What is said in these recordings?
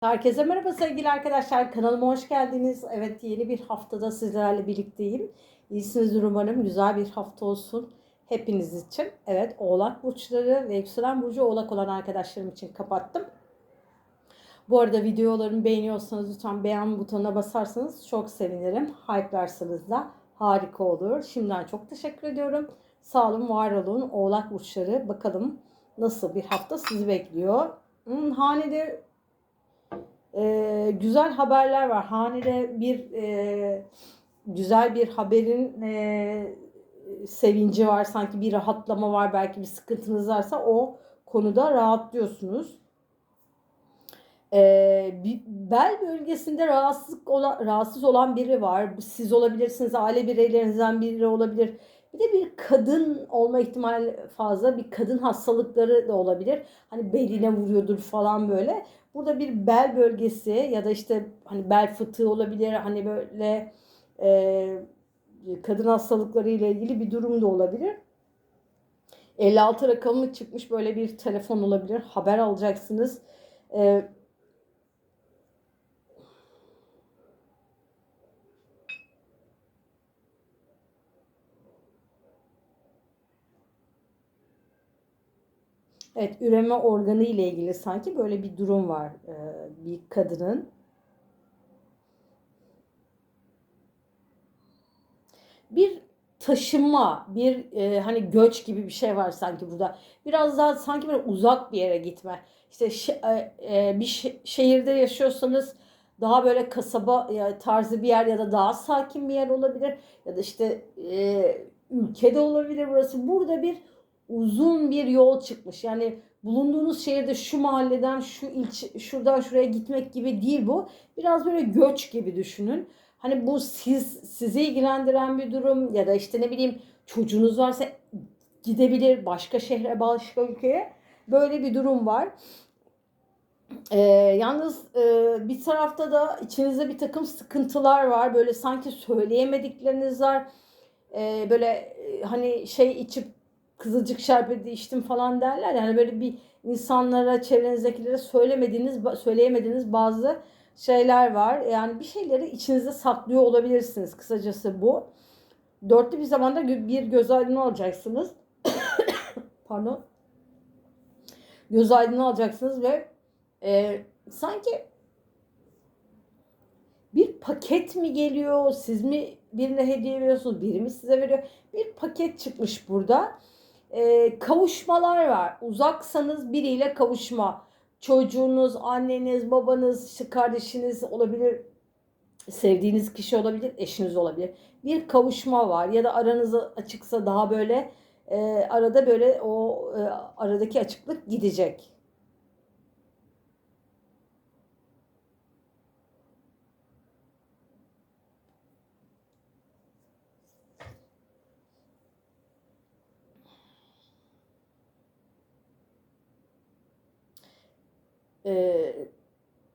Herkese merhaba sevgili arkadaşlar. Kanalıma hoş geldiniz. Evet yeni bir haftada sizlerle birlikteyim. İyisinizdir umarım. Güzel bir hafta olsun hepiniz için. Evet Oğlak Burçları ve Yükselen Burcu Oğlak olan arkadaşlarım için kapattım. Bu arada videolarımı beğeniyorsanız lütfen beğen butonuna basarsanız çok sevinirim. Hype'larsanız da harika olur. Şimdiden çok teşekkür ediyorum. Sağ olun, var olun. Oğlak Burçları bakalım nasıl bir hafta sizi bekliyor. Hmm, hanede e, güzel haberler var. Hanede bir e, güzel bir haberin e, sevinci var. Sanki bir rahatlama var. Belki bir sıkıntınız varsa o konuda rahatlıyorsunuz. E, bel bölgesinde rahatsızlık olan, rahatsız olan biri var. Siz olabilirsiniz, aile bireylerinizden biri olabilir. Bir de bir kadın olma ihtimali fazla. Bir kadın hastalıkları da olabilir. Hani beline vuruyordur falan böyle. Burada bir bel bölgesi ya da işte hani bel fıtığı olabilir. Hani böyle e, kadın hastalıkları ile ilgili bir durum da olabilir. 56 rakamı çıkmış böyle bir telefon olabilir. Haber alacaksınız. E, Evet, üreme organı ile ilgili sanki böyle bir durum var e, bir kadının. Bir taşınma, bir e, hani göç gibi bir şey var sanki burada. Biraz daha sanki böyle uzak bir yere gitme. İşte e, e, bir şe- şehirde yaşıyorsanız daha böyle kasaba tarzı bir yer ya da daha sakin bir yer olabilir. Ya da işte e, ülkede olabilir burası. Burada bir uzun bir yol çıkmış. Yani bulunduğunuz şehirde şu mahalleden şu ilçe şuradan şuraya gitmek gibi değil bu. Biraz böyle göç gibi düşünün. Hani bu siz sizi ilgilendiren bir durum ya da işte ne bileyim çocuğunuz varsa gidebilir başka şehre başka ülkeye. Böyle bir durum var. Ee, yalnız e, bir tarafta da içinizde bir takım sıkıntılar var. Böyle sanki söyleyemedikleriniz var. Ee, böyle e, hani şey içip kızılcık şerbeti içtim falan derler. Yani böyle bir insanlara, çevrenizdekilere söylemediğiniz, söyleyemediğiniz bazı şeyler var. Yani bir şeyleri içinizde saklıyor olabilirsiniz. Kısacası bu. Dörtlü bir zamanda bir göz aydını alacaksınız. Pardon. Göz aydını alacaksınız ve e, sanki bir paket mi geliyor? Siz mi birine hediye veriyorsunuz? Biri mi size veriyor? Bir paket çıkmış burada e, kavuşmalar var. Uzaksanız biriyle kavuşma. Çocuğunuz, anneniz, babanız, kardeşiniz olabilir. Sevdiğiniz kişi olabilir, eşiniz olabilir. Bir kavuşma var ya da aranız açıksa daha böyle e, arada böyle o e, aradaki açıklık gidecek. Ee,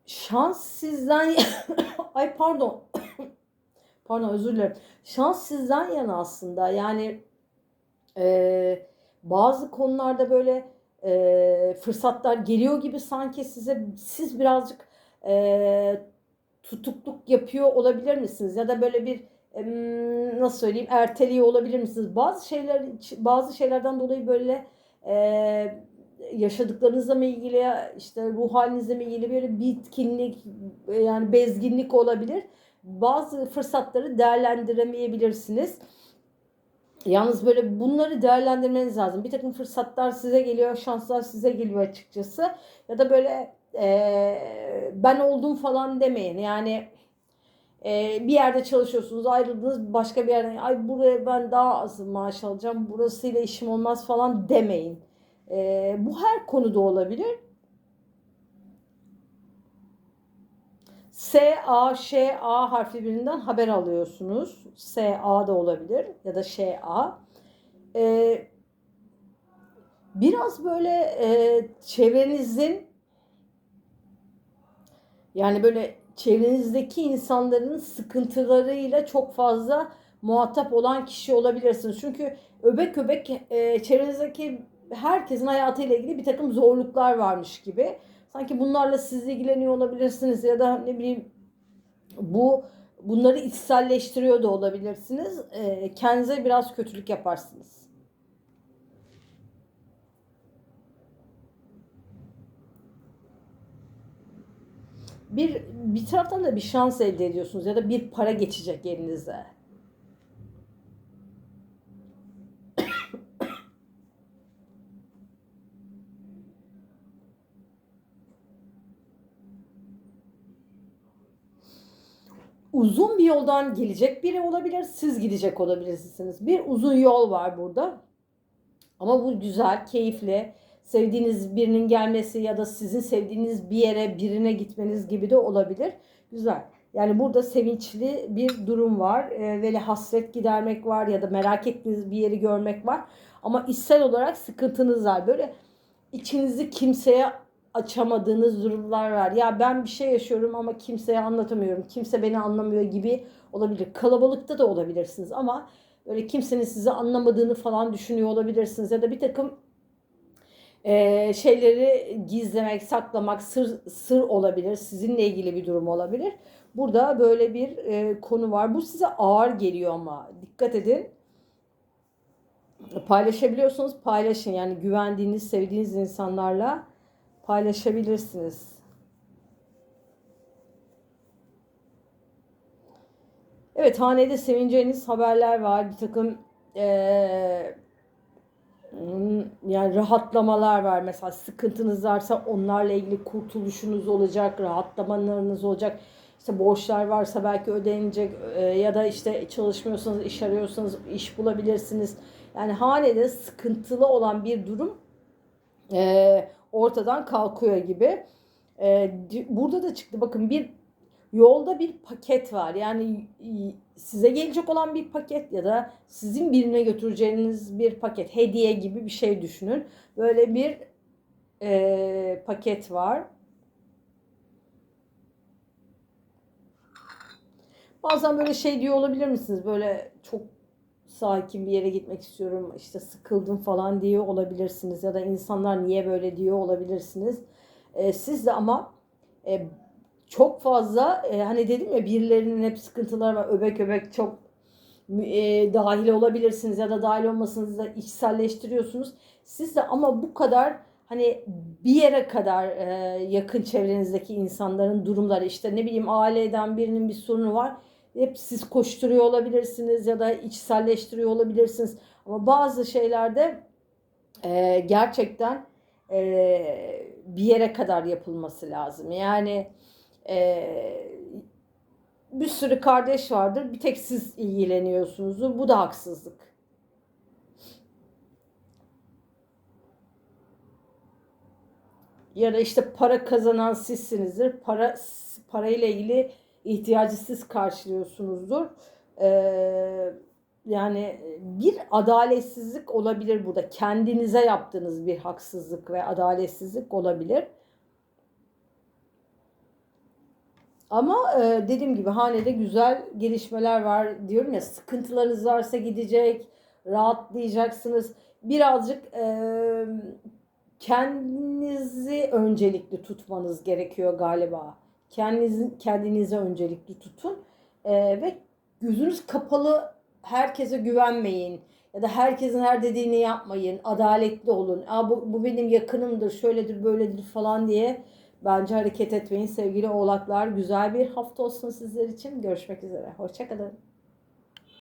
şans sizden ay pardon. Pardon özür dilerim. Şans sizden yana aslında. Yani e, bazı konularda böyle e, fırsatlar geliyor gibi sanki size siz birazcık e, tutukluk yapıyor olabilir misiniz? Ya da böyle bir e, nasıl söyleyeyim erteliyor olabilir misiniz? Bazı şeyler bazı şeylerden dolayı böyle e, yaşadıklarınızla mı ilgili işte ruh halinizle mi ilgili böyle bitkinlik yani bezginlik olabilir. Bazı fırsatları değerlendiremeyebilirsiniz. Yalnız böyle bunları değerlendirmeniz lazım. Bir takım fırsatlar size geliyor, şanslar size geliyor açıkçası. Ya da böyle e, ben oldum falan demeyin. Yani e, bir yerde çalışıyorsunuz, ayrıldınız başka bir yerden. Ay buraya ben daha az maaş alacağım, burasıyla işim olmaz falan demeyin e, bu her konuda olabilir. S, A, Ş, A harfi birinden haber alıyorsunuz. S, A da olabilir ya da Ş, A. Ee, biraz böyle e, çevrenizin yani böyle çevrenizdeki insanların sıkıntılarıyla çok fazla muhatap olan kişi olabilirsiniz. Çünkü öbek öbek e, çevrenizdeki herkesin hayatıyla ilgili bir takım zorluklar varmış gibi. Sanki bunlarla siz ilgileniyor olabilirsiniz ya da ne bileyim bu bunları içselleştiriyor da olabilirsiniz. E, kendinize biraz kötülük yaparsınız. Bir bir taraftan da bir şans elde ediyorsunuz ya da bir para geçecek elinize. Uzun bir yoldan gelecek biri olabilir. Siz gidecek olabilirsiniz. Bir uzun yol var burada. Ama bu güzel, keyifli. Sevdiğiniz birinin gelmesi ya da sizin sevdiğiniz bir yere birine gitmeniz gibi de olabilir. Güzel. Yani burada sevinçli bir durum var. E, ve hasret gidermek var ya da merak ettiğiniz bir yeri görmek var. Ama içsel olarak sıkıntınız var. Böyle içinizi kimseye açamadığınız durumlar var. Ya ben bir şey yaşıyorum ama kimseye anlatamıyorum. Kimse beni anlamıyor gibi olabilir. Kalabalıkta da olabilirsiniz ama böyle kimsenin sizi anlamadığını falan düşünüyor olabilirsiniz. Ya da bir takım e, şeyleri gizlemek, saklamak, sır, sır olabilir. Sizinle ilgili bir durum olabilir. Burada böyle bir e, konu var. Bu size ağır geliyor ama dikkat edin. Paylaşabiliyorsunuz paylaşın. Yani güvendiğiniz, sevdiğiniz insanlarla paylaşabilirsiniz. Evet hanede sevineceğiniz haberler var. Bir takım ee, yani rahatlamalar var. Mesela sıkıntınız varsa onlarla ilgili kurtuluşunuz olacak, rahatlamalarınız olacak. İşte borçlar varsa belki ödenecek e, ya da işte çalışmıyorsanız, iş arıyorsanız iş bulabilirsiniz. Yani hanede sıkıntılı olan bir durum e, ortadan kalkıyor gibi. E, burada da çıktı bakın bir yolda bir paket var. Yani size gelecek olan bir paket ya da sizin birine götüreceğiniz bir paket, hediye gibi bir şey düşünün. Böyle bir e, paket var. Bazen böyle şey diyor olabilir misiniz? Böyle çok sakin bir yere gitmek istiyorum işte sıkıldım falan diyor olabilirsiniz ya da insanlar niye böyle diyor olabilirsiniz. E, siz de ama e, çok fazla e, hani dedim ya birilerinin hep sıkıntıları var öbek öbek çok e, dahil olabilirsiniz ya da dahil olmasınız da içselleştiriyorsunuz. Siz de ama bu kadar hani bir yere kadar e, yakın çevrenizdeki insanların durumları işte ne bileyim aileden birinin bir sorunu var hep siz koşturuyor olabilirsiniz ya da içselleştiriyor olabilirsiniz. Ama bazı şeylerde e, gerçekten e, bir yere kadar yapılması lazım. Yani e, bir sürü kardeş vardır. Bir tek siz ilgileniyorsunuzdur. Bu da haksızlık. Ya da işte para kazanan sizsinizdir. Para parayla ilgili ihtiyacı siz karşılıyorsunuzdur. Ee, yani bir adaletsizlik olabilir burada. Kendinize yaptığınız bir haksızlık ve adaletsizlik olabilir. Ama e, dediğim gibi hanede güzel gelişmeler var diyorum ya sıkıntılarınız varsa gidecek, rahatlayacaksınız. Birazcık e, kendinizi öncelikli tutmanız gerekiyor galiba. Kendinizi, kendinize öncelikli tutun. E, ve gözünüz kapalı herkese güvenmeyin. Ya da herkesin her dediğini yapmayın. Adaletli olun. Aa, bu, bu benim yakınımdır, şöyledir, böyledir falan diye bence hareket etmeyin sevgili oğlaklar. Güzel bir hafta olsun sizler için. Görüşmek üzere. Hoşçakalın.